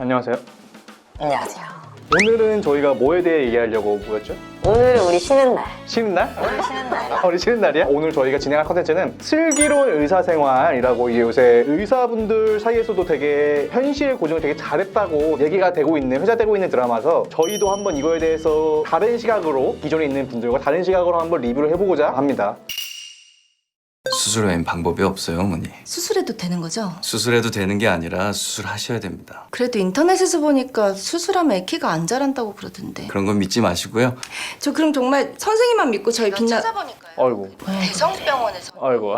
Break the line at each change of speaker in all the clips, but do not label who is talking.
안녕하세요.
안녕하세요.
오늘은 저희가 뭐에 대해 얘기하려고 모였죠?
오늘은 우리 쉬는 날.
쉬는 날?
오늘 쉬는 날이야.
아, 우리 쉬는 날이야? 오늘 저희가 진행할 컨텐츠는 슬기로운 의사생활이라고 이게 요새 의사분들 사이에서도 되게 현실 고증을 되게 잘했다고 얘기가 되고 있는 회자되고 있는 드라마서 저희도 한번 이거에 대해서 다른 시각으로 기존에 있는 분들과 다른 시각으로 한번 리뷰를 해보고자 합니다.
수술 외엔 방법이 없어요, 어머니.
수술해도 되는 거죠?
수술해도 되는 게 아니라 수술하셔야 됩니다.
그래도 인터넷에서 보니까 수술하면 애 키가 안 자란다고 그러던데.
그런 건 믿지 마시고요.
저 그럼 정말 선생님만 믿고 저희 빛나. 찾아보니까요.
아이고,
대성병원에서.
아이고.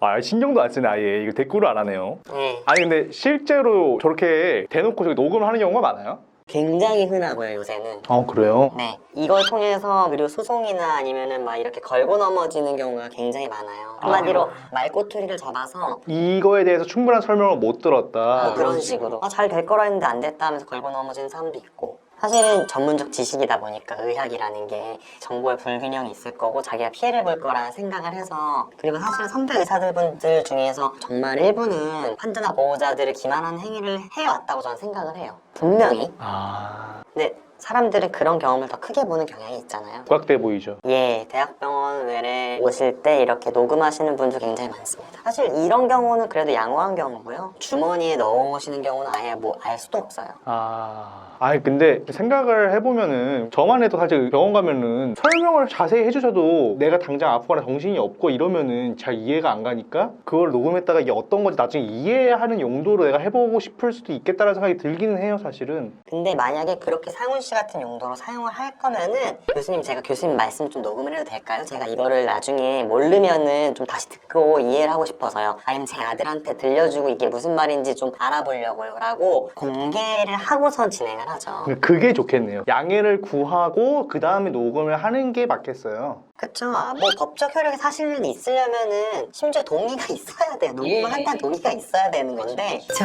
아, 신경도 안 쓰네, 아예. 이거 댓글을 안 하네요.
네.
아니, 근데 실제로 저렇게 대놓고 저기 녹음을 하는 경우가 많아요?
굉장히 흔하고요, 요새는.
아, 그래요?
네. 이걸 통해서 그리고 소송이나 아니면은 막 이렇게 걸고 넘어지는 경우가 굉장히 많아요. 한마디로 말꼬투리를 잡아서
이거에 대해서 충분한 설명을 못 들었다.
뭐 그런 식으로 아, 잘 될 거라 했는데 안 됐다 하면서 걸고 넘어지는 사람도 있고 사실은 전문적 지식이다 보니까 의학이라는 게 정보의 불균형이 있을 거고 자기가 피해를 볼 거라는 생각을 해서 그리고 사실은 선배 의사들분들 중에서 정말 일부는 환자나 보호자들을 기만하는 행위를 해왔다고 저는 생각을 해요. 분명히.
아,
근데 사람들은 그런 경험을 더 크게 보는 경향이 있잖아요
부각돼 보이죠.
예, 대학병원 외래 오실 때 이렇게 녹음하시는 분도 굉장히 많습니다. 사실 이런 경우는 그래도 양호한 경우고요. 주머니에 넣어오시는 경우는 아예 뭐 알 수도 없어요.
아, 아니 근데 생각을 해보면은 저만 해도 사실 병원 가면은 설명을 자세히 해주셔도 내가 당장 아프거나 정신이 없고 이러면은 잘 이해가 안 가니까 그걸 녹음했다가 이게 어떤 건지 나중에 이해하는 용도로 내가 해보고 싶을 수도 있겠다라는 생각이 들기는 해요, 사실은.
근데 만약에 그렇게 상훈 씨 같은 용도로 사용을 할 거면은 교수님 제가 교수님 말씀 좀 녹음을 해도 될까요? 제가 이거를 나중에 모르면은 좀 다시 듣고 이해를 하고 싶어서요. 아니면 제 아들한테 들려주고 이게 무슨 말인지 좀 알아보려고요. 라고 공개를 하고선 진행을 하죠.
그게 좋겠네요. 양해를 구하고 그 다음에 녹음을 하는 게 맞겠어요.
그쵸. 아, 뭐 법적 효력이 사실은 있으려면은 심지어 동의가 있어야 돼요. 녹음을 한다는 동의가 있어야 되는 건데
저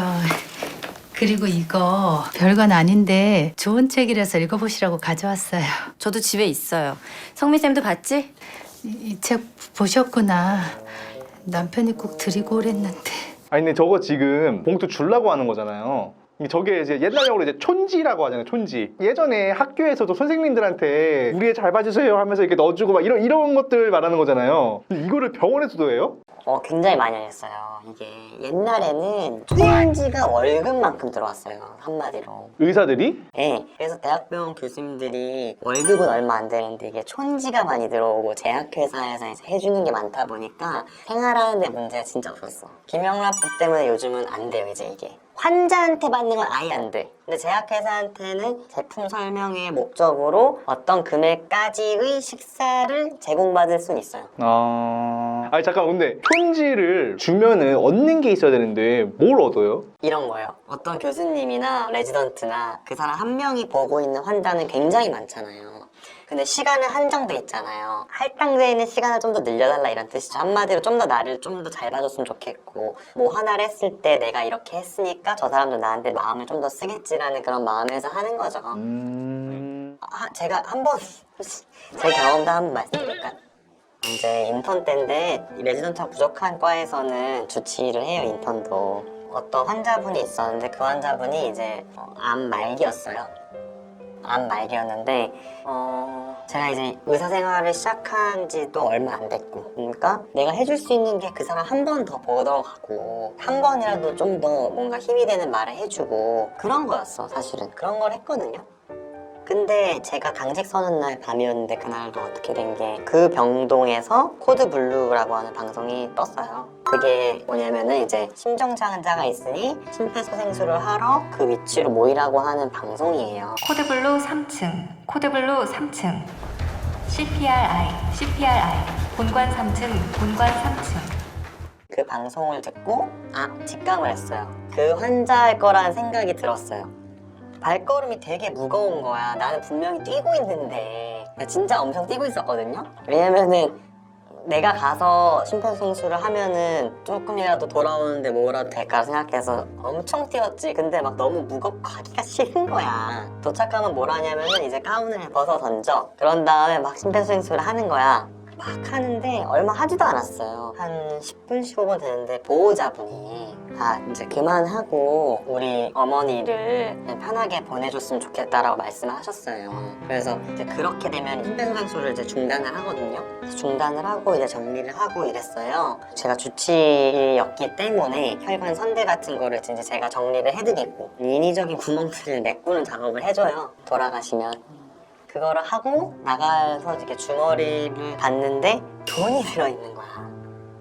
그리고 이거 별건 아닌데 좋은 책이라서 읽어보시라고 가져왔어요.
저도 집에 있어요. 성미쌤도 봤지?
이 책 보셨구나. 남편이 꼭 드리고 오랬는데.
아니 근데 저거 지금 봉투 줄라고 하는 거잖아요. 저게 이제 옛날 영어로 이제 촌지라고 하잖아요. 촌지. 예전에 학교에서도 선생님들한테 우리 애잘 봐주세요 하면서 이렇게 넣어주고 막 이런 이런 것들 말하는 거잖아요. 근데 이거를 병원에서도 해요?
어, 굉장히 많이 했어요. 이게 옛날에는 촌지가 월급만큼 들어왔어요. 한마디로.
의사들이?
예. 그래서 대학병원 교수님들이 월급은 얼마 안 되는데 이게 촌지가 많이 들어오고 제약회사에서 해주는 게 많다 보니까 생활하는 데 문제가 진짜 없었어. 김영란법 때문에 요즘은 안 돼요, 이제 이게. 환자한테 받는 건 아예 안 돼. 근데 제약회사한테는 제품 설명의 목적으로 어떤 금액까지의 식사를 제공받을 수는 있어요.
아, 아니 잠깐 근데 촌지를 주면은 얻는 게 있어야 되는데 뭘 얻어요?
이런 거예요. 어떤 교수님이나 레지던트나 그 사람 한 명이 보고 있는 환자는 굉장히 많잖아요. 근데 시간은 한정돼 있잖아요. 할당돼 있는 시간을 좀 더 늘려달라 이런 뜻이죠. 한마디로 좀 더 나를 좀 더 잘 봐줬으면 좋겠고 뭐 하나를 했을 때 내가 이렇게 했으니까 저 사람도 나한테 마음을 좀 더 쓰겠지라는 그런 마음에서 하는 거죠.
음,
아, 제가 한번 제 경험도 한번 말씀드릴까요? 이제 인턴 때인데 이 레지던트가 부족한 과에서는 주치의를 해요 인턴도. 어떤 환자분이 있었는데 그 환자분이 이제 어, 암 말기였어요. 암 말기였는데 어 제가 이제 의사 생활을 시작한 지도 얼마 안 됐고 그러니까 내가 해줄 수 있는 게 그 사람 한 번 더 보러 가고 한 번이라도 좀 더 뭔가 힘이 되는 말을 해주고 그런 거였어 사실은. 그런 걸 했거든요 근데 제가 당직 서는 날 밤이었는데 그날도 어떻게 된 게 그 병동에서 코드 블루라고 하는 방송이 떴어요. 그게 뭐냐면은 이제 심정장애자가 있으니 심폐소생술을 하러 그 위치로 모이라고 하는 방송이에요.
코드블루 3층, 코드블루 3층, CPRI, CPRI, 본관 3층, 본관 3층.
그 방송을 듣고 아 직감을 했어요. 그 환자일 거라는 생각이 들었어요. 발걸음이 되게 무거운 거야. 나는 분명히 뛰고 있는데 나 진짜 엄청 뛰고 있었거든요. 왜냐면은 내가 가서 심폐소생술을 하면은 조금이라도 돌아오는데 뭐라도 될까 생각해서 엄청 뛰었지. 근데 막 너무 무겁고 가기가 싫은 거야. 도착하면 뭘 하냐면은 이제 가운을 벗어 던져. 그런 다음에 막 심폐소생술을 하는 거야. 막 하는데 얼마 하지도 않았어요. 한 10분, 15분 되는데 보호자분이 다 이제 그만하고 우리 어머니를 편하게 보내줬으면 좋겠다라고 말씀을 하셨어요. 그래서 이제 그렇게 되면 흰변산소를 이제 중단을 하거든요. 중단을 하고 이제 정리를 하고 이랬어요. 제가 주치였기 때문에 혈관 선대 같은 거를 이제 제가 정리를 해드리고 인위적인 구멍들을 메꾸는 작업을 해줘요. 돌아가시면. 그거를 하고 나가서 이렇게 주머니를 봤는데 돈이 들어있는 거야.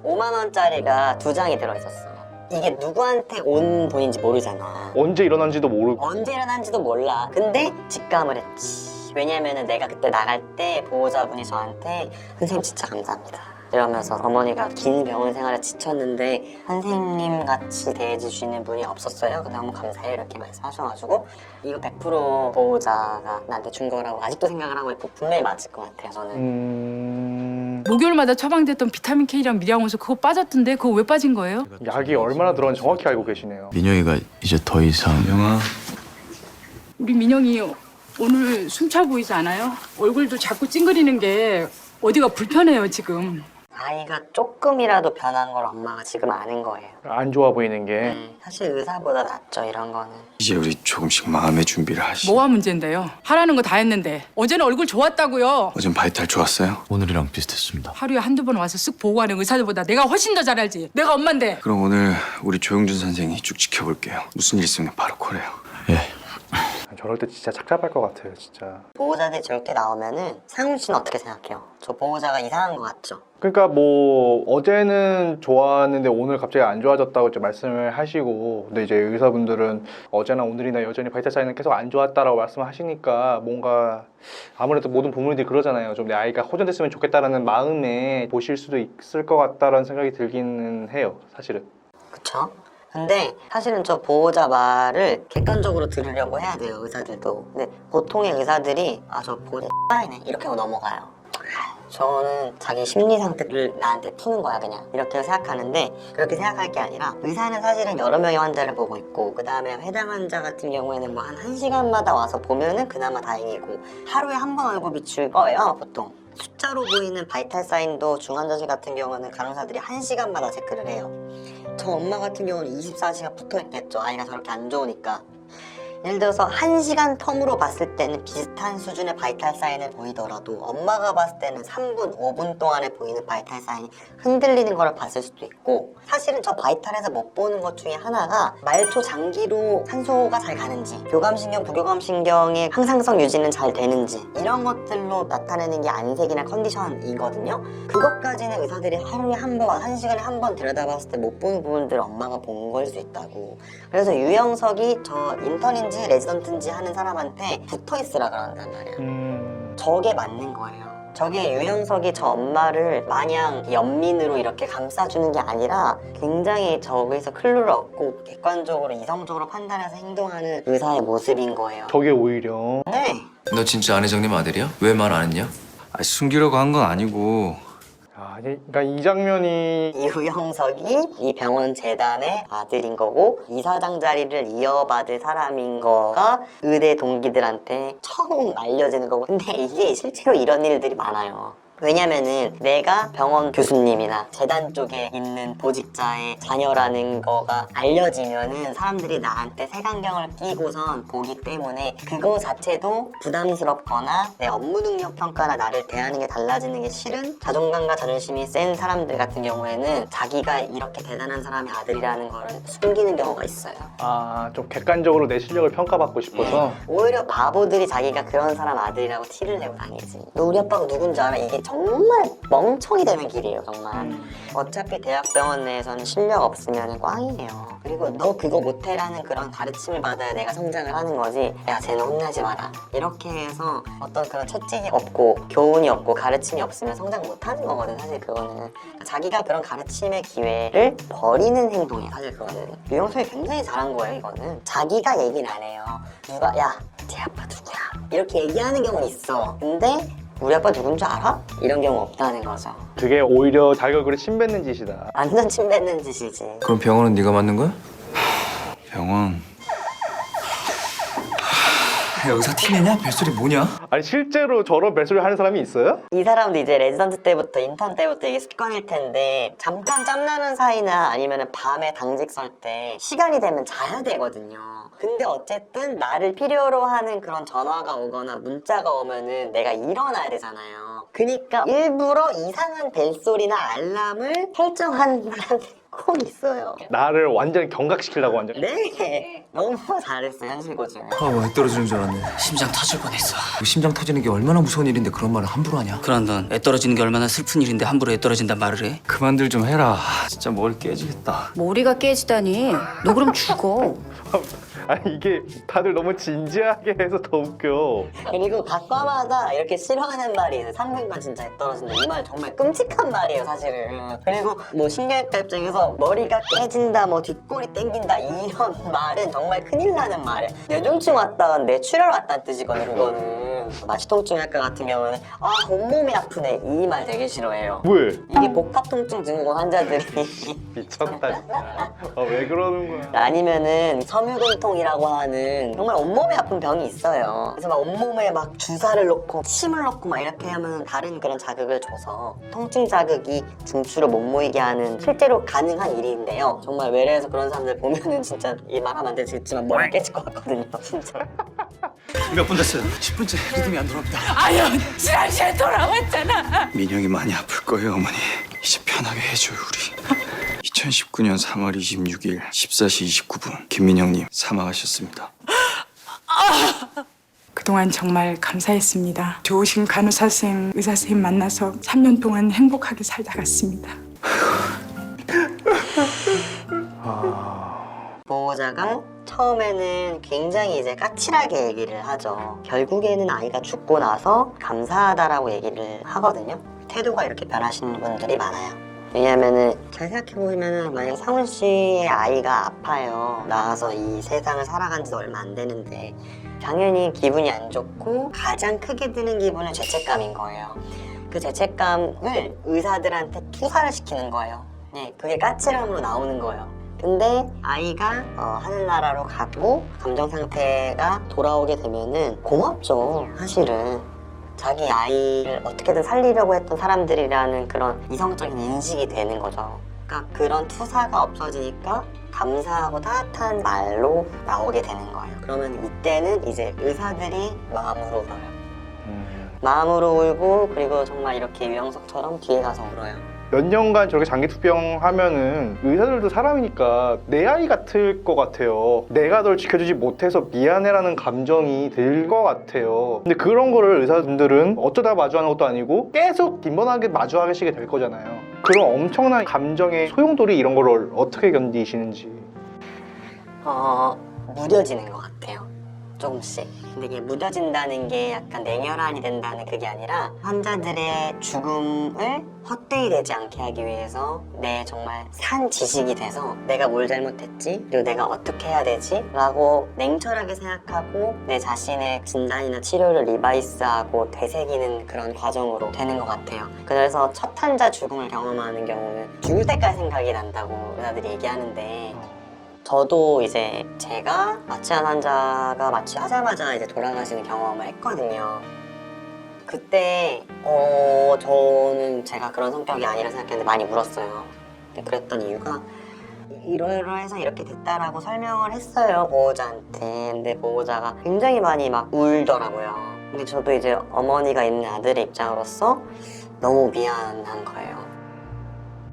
5만 원짜리가 두 장이 들어있었어. 이게 누구한테 온 돈인지 모르잖아.
언제 일어난지도 모르고
언제 일어난지도 몰라. 근데 직감을 했지. 왜냐면은 내가 그때 나갈 때 보호자분이 저한테 선생님 진짜 감사합니다. 이러면서 어머니가 긴 병원 생활에 지쳤는데 선생님 같이 대해주시는 분이 없었어요. 너무 감사해요 이렇게 말씀하셔가지고 이거 100% 보호자가 나한테 준 거라고 아직도 생각을 하고 있고 분명히 맞을 것 같아요 저는.
음...
목요일마다 처방됐던 비타민 K랑 미량원소 그거 빠졌던데 그거 왜 빠진 거예요?
약이 얼마나 들어는지 정확히 알고 계시네요
민영이가 이제 더 이상 영아
우리 민영이 오늘 숨차 보이지 않아요? 얼굴도 자꾸 찡그리는 게 어디가 불편해요 지금.
아이가 조금이라도 변한 걸 엄마가 지금 아는 거예요.
안 좋아 보이는 게
음, 사실 의사보다 낫죠 이런 거는.
이제 우리 조금씩 마음의 준비를 하시
뭐가 문제인데요? 하라는 거 다 했는데 어제는 얼굴 좋았다고요.
어젠 바이탈 좋았어요? 오늘이랑 비슷했습니다
하루에 한두 번 와서 쓱 보고 가는 의사들보다 내가 훨씬 더 잘 알지. 내가 엄만데.
그럼 오늘 우리 조용준 선생이 쭉 지켜볼게요 무슨 일 있으면 바로 콜해요 예
저럴 때 진짜 착잡할 것 같아요 진짜
보호자들이 저렇게 나오면은 상훈 씨는 어떻게 생각해요? 저 보호자가 이상한 것 같죠?
그러니까 뭐 어제는 좋았는데 오늘 갑자기 안 좋아졌다고 이제 말씀을 하시고 근데 이제 의사분들은 어제나 오늘이나 여전히 바이탈 사인은 계속 안 좋았다라고 말씀하시니까 뭔가 아무래도 모든 부모님들이 그러잖아요 좀 내 아이가 호전됐으면 좋겠다라는 마음에 보실 수도 있을 것 같다라는 생각이 들기는 해요 사실은
그쵸? 근데 사실은 저 보호자 말을 객관적으로 들으려고 해야 돼요 의사들도. 근데 보통의 의사들이 아 저 보호자 X이네. 이렇게 하고 넘어가요. 저는 자기 심리 상태를 나한테 푸는 거야 그냥. 이렇게 생각하는데 그렇게 생각할 게 아니라 의사는 사실은 여러 명의 환자를 보고 있고 그 다음에 해당 환자 같은 경우에는 뭐 한 1시간마다 와서 보면은 그나마 다행이고 하루에 한 번 얼굴 비출 거예요 보통. 숫자로 보이는 바이탈 사인도 중환자실 같은 경우는 간호사들이 1시간마다 체크를 해요 저 엄마 같은 경우는 24시간 붙어 있겠죠. 아이가 저렇게 안 좋으니까. 예를 들어서 1시간 텀으로 봤을 때는 비슷한 수준의 바이탈 사인을 보이더라도 엄마가 봤을 때는 3분, 5분 동안에 보이는 바이탈 사인이 흔들리는 걸 봤을 수도 있고 사실은 저 바이탈에서 못 보는 것 중에 하나가 말초 장기로 산소가 잘 가는지 교감신경, 부교감신경의 항상성 유지는 잘 되는지 이런 것들로 나타내는 게 안색이나 컨디션이거든요. 그것까지는 의사들이 하루에 한 번, 한 시간에 한 번 들여다봤을 때 못 보는 부분들을 엄마가 본 걸 수 있다고. 그래서 유영석이 저 인턴인 지 레지던트인지 하는 사람한테 붙어 있으라 그런단 말이야.
음...
저게 맞는 거예요. 저게 유영석이 저 엄마를 마냥 연민으로 이렇게 감싸주는 게 아니라 굉장히 저기서 클루를 얻고 객관적으로 이성적으로 판단해서 행동하는 의사의 모습인 거예요.
저게 오히려
네.
너 진짜 안 회장님 아들이야? 왜 말 안 했냐? 아 숨기려고 한 건 아니고
아, 그러니까 이 장면이
이우영석이 이 병원 재단의 아들인 거고 이사장 자리를 이어받을 사람인 거가 의대 동기들한테 처음 알려지는 거고. 근데 이게 실제로 이런 일들이 많아요 왜냐면은 내가 병원 교수님이나 재단 쪽에 있는 보직자의 자녀라는 거가 알려지면은 사람들이 나한테 색안경을 끼고선 보기 때문에 그거 자체도 부담스럽거나 내 업무 능력 평가나 나를 대하는 게 달라지는 게 싫은 자존감과 자존심이 센 사람들 같은 경우에는 자기가 이렇게 대단한 사람의 아들이라는 거를 숨기는 경우가 있어요.
아, 좀 객관적으로 내 실력을 평가받고 싶어서
오히려 바보들이 자기가 그런 사람 아들이라고 티를 내고 다니지. 너 우리 아빠가 누군지 알아? 이게 정말 멍청이 되는 길이에요, 정말. 어차피 대학병원 내에서는 실력 없으면 꽝이에요. 그리고 너 그거 못해라는 그런 가르침을 받아야 내가 성장을 하는 거지. 야, 쟤는 혼나지 마라. 이렇게 해서 어떤 그런 채찍이 없고 교훈이 없고 가르침이 없으면 성장 못하는 거거든, 사실 그거는. 그러니까 자기가 그런 가르침의 기회를 버리는 행동이에요, 사실 그거는. 유영석이 굉장히 잘한 거예요, 이거는. 자기가 얘기는 안 해요. 누가, 야, 쟤 아빠 누구야? 이렇게 얘기하는 경우는 있어. 근데 우리 아빠 누군지 알아? 이런 경우 없다는 거죠.
그게 오히려 얼굴에 침 뱉는 짓이다
완전 침 뱉는 짓이지.
그럼 병원은 네가 만든 거야? 병원 야, 의사 티내냐? 벨소리 뭐냐?
아니 실제로 저런 벨소리 하는 사람이 있어요?
이 사람도 이제 레지던트 때부터 인턴 때부터 이게 습관일 텐데 잠깐 짬나는 사이나 아니면 밤에 당직 설 때 시간이 되면 자야 되거든요. 근데 어쨌든 나를 필요로 하는 그런 전화가 오거나 문자가 오면은 내가 일어나야 되잖아요. 그니까 일부러 이상한 벨소리나 알람을 설정하는 사람들이 꼭 있어요.
나를 완전히 경각시키려고 완전.
네, 너무 잘했어 현실 고증.
아, 왜 떨어지는 줄 알았네.
심장 터질 뻔했어.
그 심장 터지는 게 얼마나 무서운 일인데 그런 말을 함부로 하냐?
그런 넌 애 떨어지는 게 얼마나 슬픈 일인데 함부로 애 떨어진단 말을 해?
그만들 좀 해라. 진짜 머리 깨지겠다.
머리가 깨지다니. 너 그럼 죽어.
아니 이게 다들 너무 진지하게 해서 더 웃겨.
그리고 각 과마다 이렇게 싫어하는 말이 있어요. 3분간 진짜 애 떨어진다. 이 말 정말 끔찍한 말이에요, 사실은. 그리고 뭐 신경외과 입장에서 머리가 깨진다, 뭐 뒷골이 땡긴다 이런 말은 정말 큰일 나는 말이에요. 뇌중증 왔다, 뇌출혈 왔다는 뜻이거든요, 그거는. 마취통증외과 같은 경우는 아, 온몸이 아프네. 이 말 되게 싫어해요.
왜?
이게 복합통증 증후군 환자들이
미쳤다 진짜. 아, 왜 그러는 거야?
아니면은 섬유근통 이라고 하는 정말 온몸에 아픈 병이 있어요. 그래서 막 온몸에 막 주사를 놓고 침을 넣고 막 이렇게 하면 다른 그런 자극을 줘서 통증 자극이 중추를 못 모이게 하는 실제로 가능한 일인데요. 정말 외래에서 그런 사람들 보면은 진짜 이 말하면 안 되겠지만 머리 깨질 것 같거든요. 진짜.
몇 분 됐어요? 10분째 리듬이 안 돌아옵니다.
아유 지난 시간 돌아왔잖아.
민영이 많이 아플 거예요, 어머니. 이제 편하게 해줘요, 우리. 2019년 3월 26일 14시 29분 김민영님 사망하셨습니다.
그동안 정말 감사했습니다. 좋으신 간호사 선생님, 의사 선생님 만나서 3년 동안 행복하게 살다 갔습니다.
보호자가 처음에는 굉장히 이제 까칠하게 얘기를 하죠. 결국에는 아이가 죽고 나서 감사하다라고 얘기를 하거든요. 태도가 이렇게 변하시는 분들이 많아요. 왜냐면은 잘 생각해보시면은 만약 상훈 씨의 아이가 아파요. 나와서 이 세상을 살아간 지 얼마 안 되는데 당연히 기분이 안 좋고 가장 크게 드는 기분은 죄책감인 거예요. 그 죄책감을 의사들한테 투사를 시키는 거예요. 네, 그게 까칠함으로 나오는 거예요. 근데 아이가 어, 하늘나라로 가고 감정 상태가 돌아오게 되면은 고맙죠, 사실은. 자기 아이를 어떻게든 살리려고 했던 사람들이라는 그런 이성적인 인식이 되는 거죠. 그러니까 그런 투사가 없어지니까 감사하고 따뜻한 말로 나오게 되는 거예요. 그러면 이때는 이제 의사들이 마음으로 울어요. 마음으로 울고 그리고 정말 이렇게 유영석처럼 뒤에 가서 울어요.
몇 년간 저렇게 장기 투병 하면은 의사들도 사람이니까 내 아이 같을 것 같아요. 내가 널 지켜주지 못해서 미안해라는 감정이 들 것 같아요. 근데 그런 거를 의사분들은 어쩌다 마주하는 것도 아니고 계속 빈번하게 마주하시게 될 거잖아요. 그런 엄청난 감정의 소용돌이 이런 거를 어떻게 견디시는지.
어, 무뎌지는 것 같아요. 조금씩. 근데 이게 무뎌진다는 게 약간 냉혈한이 된다는 그게 아니라 환자들의 죽음을 헛되이 되지 않게 하기 위해서 내 정말 산 지식이 돼서 내가 뭘 잘못했지? 그리고 내가 어떻게 해야 되지? 라고 냉철하게 생각하고 내 자신의 진단이나 치료를 리바이스하고 되새기는 그런 과정으로 되는 것 같아요. 그래서 첫 환자 죽음을 경험하는 경우는 죽을 때까지 생각이 난다고 의사들이 얘기하는데 저도 이제 제가 마취한 환자가 마취하자마자 이제 돌아가시는 경험을 했거든요. 그때 어 저는 제가 그런 성격이 아니라 생각했는데 많이 울었어요. 그랬던 이유가 이러이러해서 이렇게 됐다라고 설명을 했어요 보호자한테. 근데 보호자가 굉장히 많이 막 울더라고요. 근데 저도 이제 어머니가 있는 아들의 입장으로서 너무 미안한 거예요.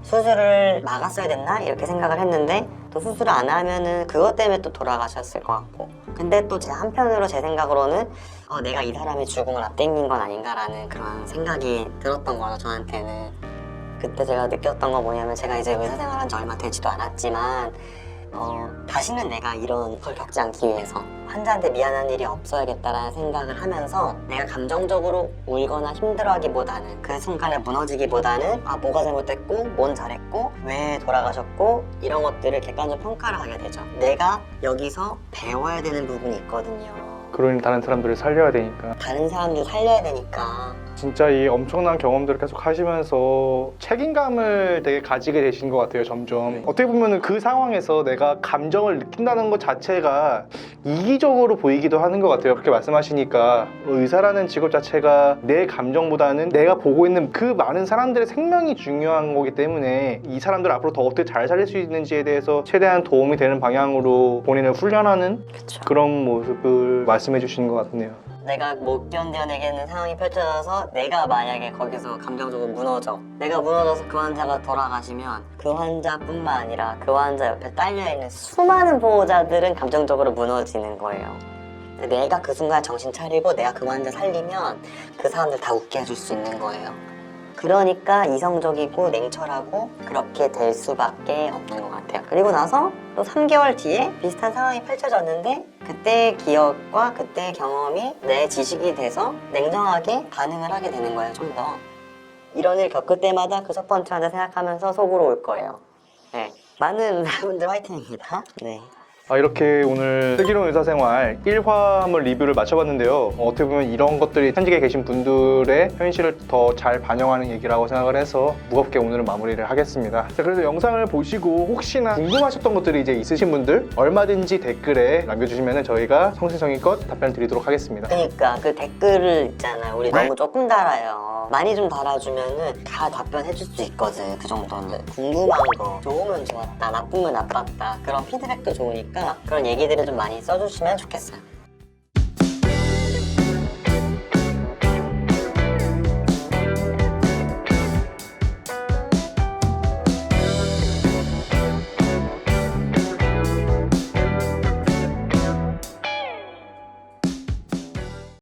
수술을 막았어야 됐나 이렇게 생각을 했는데 또 수술을 안 하면은 그것 때문에 또 돌아가셨을 것 같고. 근데 또 제 한편으로 제 생각으로는 어, 내가 이 사람의 죽음을 앞당긴 건 아닌가라는 그런 생각이 들었던 거죠 저한테는. 그때 제가 느꼈던 거 뭐냐면 제가 이제 의사 생활한 지 얼마 되지도 않았지만 어, 다시는 내가 이런 걸 겪지 않기 위해서 환자한테 미안한 일이 없어야겠다라는 생각을 하면서 내가 감정적으로 울거나 힘들어하기보다는 그 순간에 무너지기보다는 아 뭐가 잘못됐고 뭔 잘했고 왜 돌아가셨고 이런 것들을 객관적 평가를 하게 되죠. 내가 여기서 배워야 되는 부분이 있거든요
그러니 다른 사람들을 살려야 되니까
다른 사람들 살려야 되니까
진짜 이 엄청난 경험들을 계속 하시면서 책임감을 되게 가지게 되신 것 같아요, 점점. 어떻게 보면 그 상황에서 내가 감정을 느낀다는 것 자체가 이기적으로 보이기도 하는 것 같아요. 그렇게 말씀하시니까 의사라는 직업 자체가 내 감정보다는 내가 보고 있는 그 많은 사람들의 생명이 중요한 거기 때문에 이 사람들 앞으로 더 어떻게 잘 살릴 수 있는지에 대해서 최대한 도움이 되는 방향으로 본인을 훈련하는
그쵸.
그런 모습을 말씀 해 주시는 것 같네요.
내가 못 견뎌내겠는 상황이 펼쳐져서 내가 만약에 거기서 감정적으로 무너져 내가 무너져서 그 환자가 돌아가시면 그 환자뿐만 아니라 그 환자 옆에 딸려있는 수많은 보호자들은 감정적으로 무너지는 거예요 내가 그 순간 정신 차리고 내가 그 환자 살리면 그 사람들 다 웃게 해줄 수 있는 거예요 그러니까 이성적이고 냉철하고 그렇게 될 수밖에 없는 것 같아요. 그리고 나서 또 3개월 뒤에 비슷한 상황이 펼쳐졌는데 그때의 기억과 그때의 경험이 내 지식이 돼서 냉정하게 반응을 하게 되는 거예요, 좀 더. 이런 일 겪을 때마다 그 첫 번째 환자 생각하면서 속으로 올 거예요. 네. 많은 분들 화이팅입니다. 네.
아, 이렇게 오늘 슬기로운 의사생활 1화물 리뷰를 마쳐봤는데요. 어, 어떻게 보면 이런 것들이 현직에 계신 분들의 현실을 더 잘 반영하는 얘기라고 생각을 해서 무겁게 오늘은 마무리를 하겠습니다. 자, 그래서 영상을 보시고 혹시나 궁금하셨던 것들이 이제 있으신 분들 얼마든지 댓글에 남겨주시면 저희가 성심성의껏 답변 드리도록 하겠습니다.
그러니까 그 댓글을 있잖아요. 우리 너무 조금 달아 요. 많이 좀 달아주면은 다 답변해줄 수 있거든. 그 정도는. 궁금한 거, 좋으면 좋았다, 나쁘면 나빴다. 그런 피드백도 좋으니까 그런 얘기들을 좀 많이 써주시면 좋겠어요.